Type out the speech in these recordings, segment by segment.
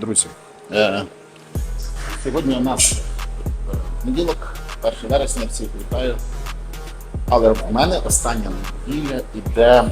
Друзі, е, сьогодні у нас неділок, 1 вересня, всіх вітаю. Але в мене остання неділя іде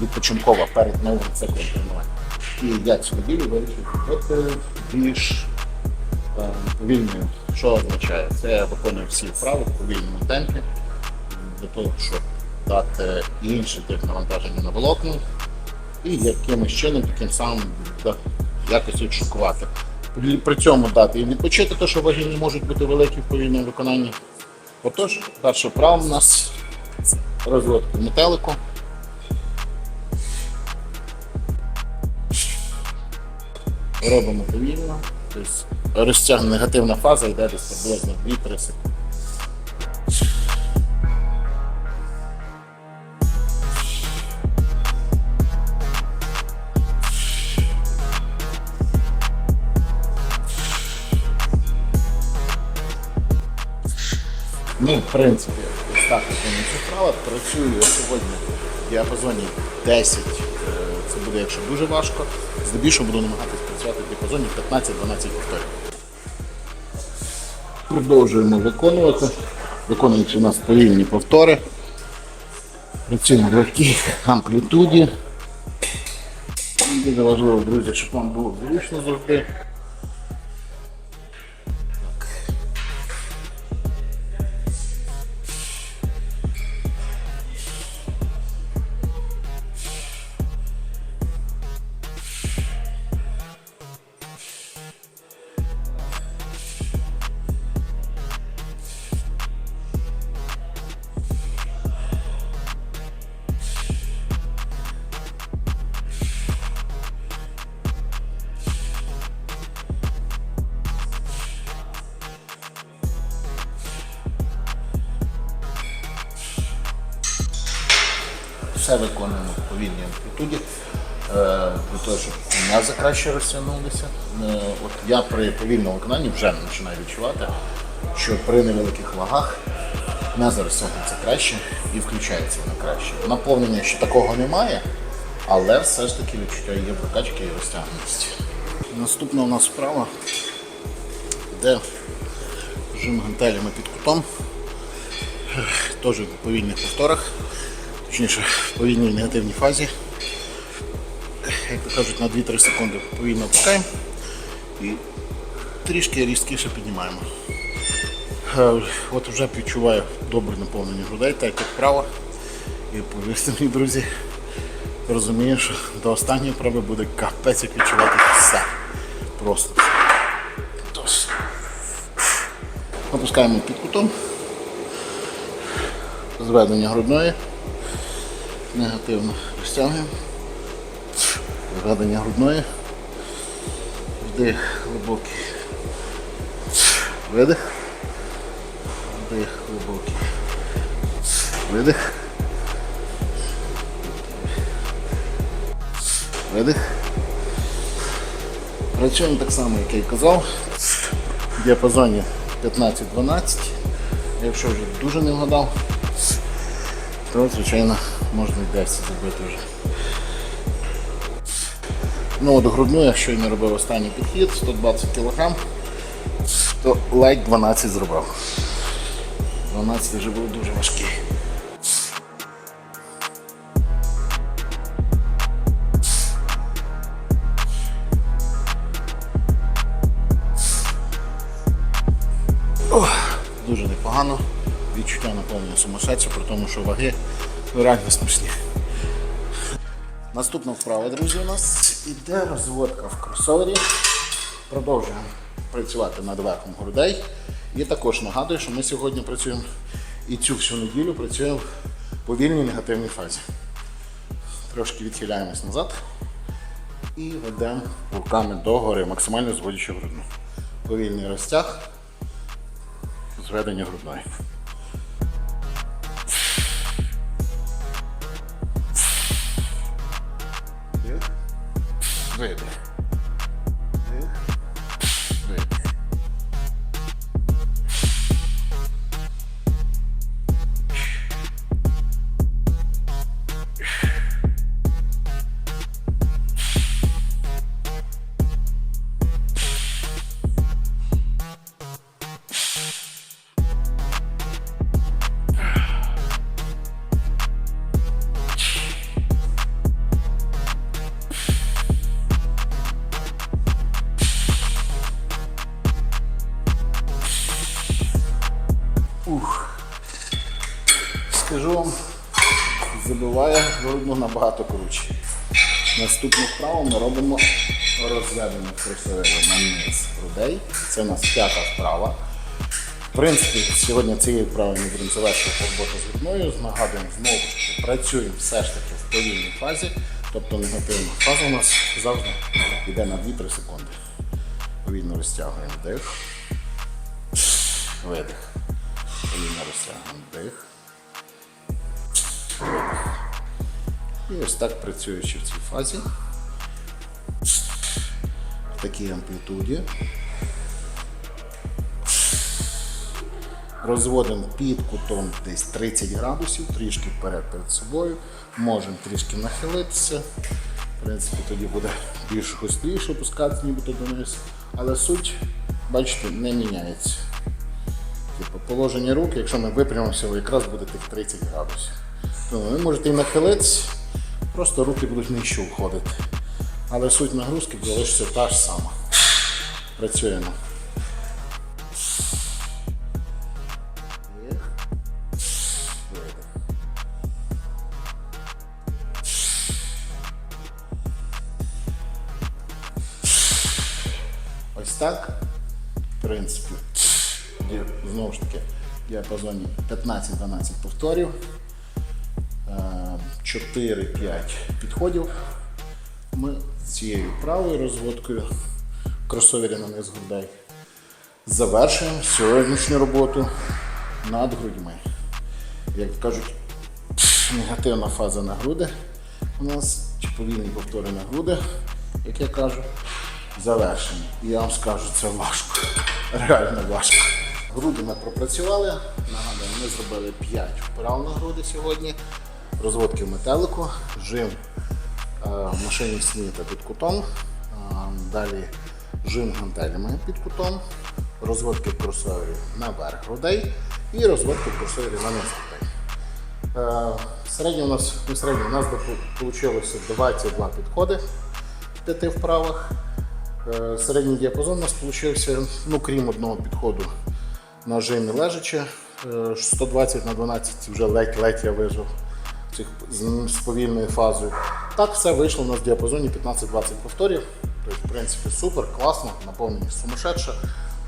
відпочинкова перед новим циклом тренувань. І я цю неділю вирішив бути більш е, повільною. Що означає? Це я виконую всі вправи в повільному темпі для того, щоб дати інший тип навантаження на волокна і якимось чином таким самим якось відшокувати. При- цьому дати їм відпочити, то що ваги не можуть бути великі в повільному виконанні. Отож, перше вправо у нас розводка метелику. Робимо повільно. Тобто розтяг негативна фаза йде десь приблизно 2-3 секунди. Ну, в принципі, ось так виконую цю вправу. Працюю сьогодні в діапазоні 10. е, Це буде, якщо дуже важко. Здебільшого буду намагатися працювати в діапазоні 15-12 повторів. Продовжуємо виконувати. Виконуються у нас повільні повтори. Працюємо в легкій амплітуді. Дуже важливо, друзі, щоб вам було зручно завжди. Все виконуємо в повільній амплітуді, е, для того, щоб м'язи краще розтягнулися. Е, От я при повільному виконанні вже починаю відчувати, що при невеликих вагах м'язи розтягнуться краще і включається вона краще. Наповнення ще такого немає, але все ж таки відчуття є прокачки і розтягненості. Наступна у нас вправа, де жим гантелями під кутом, теж в повільних повторах точніше в повільній негативній фазі. Як то кажуть, на 2-3 секунди повільно опускаємо і трішки різкіше піднімаємо. Е, От вже відчуваю добре наповнення грудей, так як вправо. І повірте мені, друзі, розумію, що до останньої вправи буде капець, як відчувати все. Просто. Опускаємо під кутом. Зведення грудної негативно розтягуємо. Зведення грудної. Вдих глибокий. Видих. Вдих глибокий. Видих. Видих. Працюємо так само, як я й казав. В діапазоні 15-12. Якщо вже дуже не вгадав, то звичайно можна і 10 зробити вже. Ну от грудну, я щойно робив останній підхід, 120 кг, то ледь 12 зробив. 12 вже був дуже важкий. Дуже непогано. Відчуття наповнення сумасшедше, при тому, що ваги реально смішні. Наступна вправа, друзі, у нас іде розводка в кросовері. Продовжуємо працювати над верхом грудей. І також нагадую, що ми сьогодні працюємо і цю всю неділю працюємо в повільній негативній фазі. Трошки відхиляємось назад і ведемо руками догори, максимально зводячи грудну. Повільний розтяг, зведення грудної. Вдих. Видих. Видуває набагато круче. Наступну вправу ми робимо розведення кросовери на низ грудей. Це у нас п'ята вправа. В принципі, сьогодні цією вправою ми будемо завершувати роботу з грудною. Нагадуємо, знову таки, працюємо все ж таки в повільній фазі, тобто негативна фаза у нас завжди йде на 2-3 секунди. Повільно розтягуємо вдих, видих. Повільно розтягуємо вдих. І ось так працюючи в цій фазі, в такій амплітуді. Розводимо під кутом десь 30 градусів, трішки вперед перед собою. Можемо трішки нахилитися. В принципі, тоді буде більш гостріше опускатися, нібито донизу. Але суть, бачите, не міняється. Типу, положення рук, якщо ми випрямимося, якраз буде тих 30 градусів. Тому ви можете і нахилитися, просто руки будуть нижче входити. Але суть нагрузки залишиться та ж сама. Працюємо. Ось так. В принципі, знову ж таки, діапазоні 15-12 повторів. Е, 4-5 підходів. Ми цією правою розводкою кросовері на низ грудей завершуємо сьогоднішню роботу над грудьми. Як кажуть, негативна фаза на груди у нас, чи повільні повтори на груди, як я кажу, завершені. І я вам скажу, це важко. Реально важко. Груди ми пропрацювали. Нагадую, ми зробили 5 вправ на груди сьогодні. Розводки метелику, жим е, в машині сніта під кутом. Е, Далі жим гантелями під кутом, розводки в кросовері наверх грудей і розводки в кросовері на низ грудей. Е, Середньо у нас, не середньо, у нас вийшло 22 підходи в п'яти вправах. Середній діапазон у нас вийшов, ну крім одного підходу на жимі лежачи, е, 120 на 12 вже ледь-ледь я вижив цих з, повільною фазою. Так все вийшло у нас в діапазоні 15-20 повторів. Тобто, в принципі, супер, класно, наповненість сумасшедша.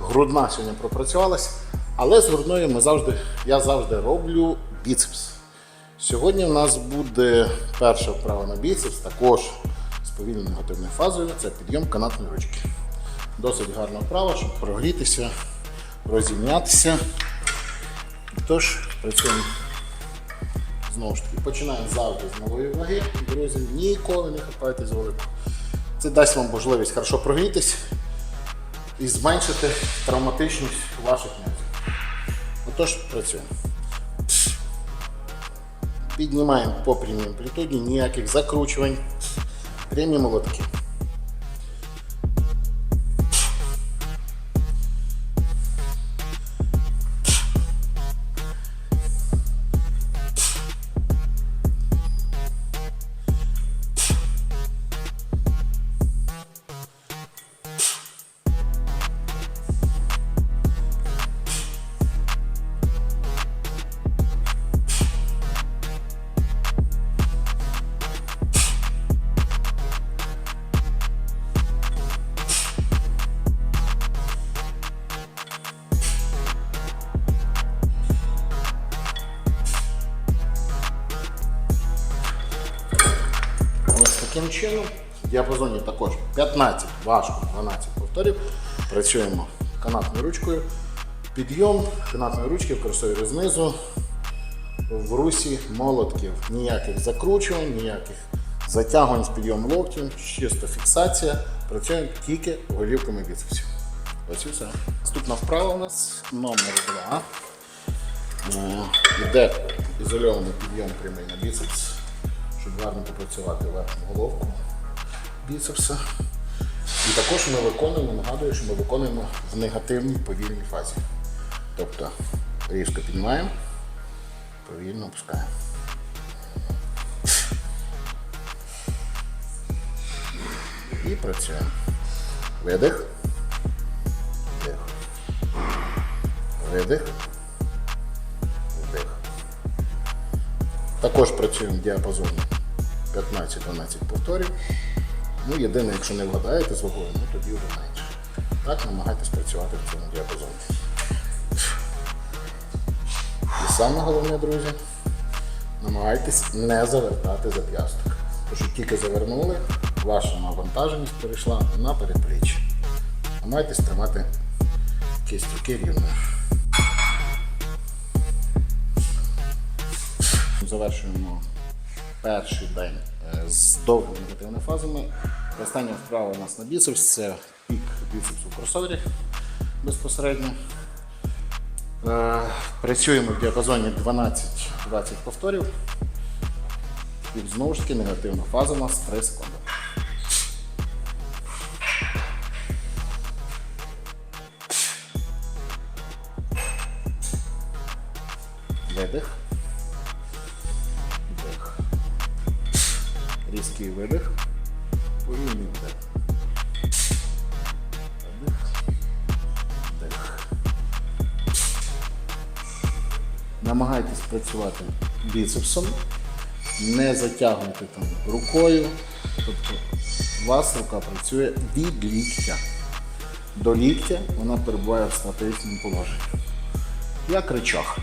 Грудна сьогодні пропрацювалась, але з грудною ми завжди, я завжди роблю біцепс. Сьогодні у нас буде перша вправа на біцепс, також з повільною негативною фазою. Це підйом канатної ручки. Досить гарна вправа, щоб прогрітися, розім'ятися. Тож, працюємо Знову ж таки, починаємо завжди з малої ваги. Друзі, ніколи не хапайте з велику. Це дасть вам можливість хорошо прогрітись і зменшити травматичність ваших м'язів. Отож, працюємо. Піднімаємо по прямій амплітуді, ніяких закручувань. Прямі молотки. Таким чином. В діапазоні також 15, важко, 12 повторів. Працюємо канатною ручкою. Підйом канатної ручки в знизу. В русі молотків. Ніяких закручувань, ніяких затягувань з підйомом локтем, чисто фіксація. Працюємо тільки голівками біцепсів. Ось і все. Наступна вправа у нас номер 2. Іде ізольований підйом прямий на біцепс щоб гарно попрацювати верхню головку біцепса. І також ми виконуємо, нагадую, що ми виконуємо в негативній повільній фазі. Тобто різко піднімаємо, повільно опускаємо. І працюємо. Видих. Вдих. Видих. Вдих. Також працюємо в діапазоні 15-12 повторів. Ну, єдине, якщо не вгадаєте з вагою, ну тоді вже менше. Так, намагайтесь працювати в цьому діапазоні. І саме головне, друзі, намагайтесь не завертати зап'ясток. Тому що тільки завернули, ваша навантаженість перейшла на передпліччя. Намагайтесь тримати кістюки рівно. Завершуємо перший день е, з довгими негативними фазами. Остання вправа у нас на біцепс це пік біцепсу в кросовері безпосередньо. Е, Працюємо в діапазоні 12-20 повторів. І знову ж таки негативна фаза у нас 3 секунди. Різкий видих. Повільний вдих. Вдих. Вдих. Намагайтесь працювати біцепсом, не затягуйте там рукою. Тобто у вас рука працює від ліктя. До ліктя вона перебуває в статичному положенні. Як речах.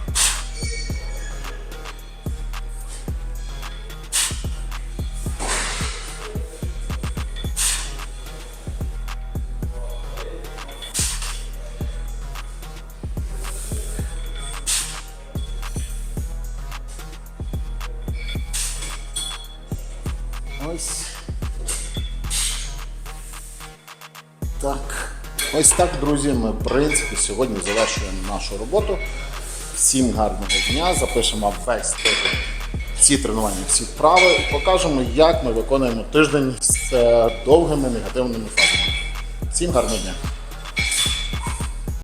Ось. Так. Ось так, друзі, ми, в принципі, сьогодні завершуємо нашу роботу. Всім гарного дня. Запишемо весь тиждень всі тренування, всі вправи і покажемо, як ми виконуємо тиждень з е, довгими негативними фазами. Всім гарного дня!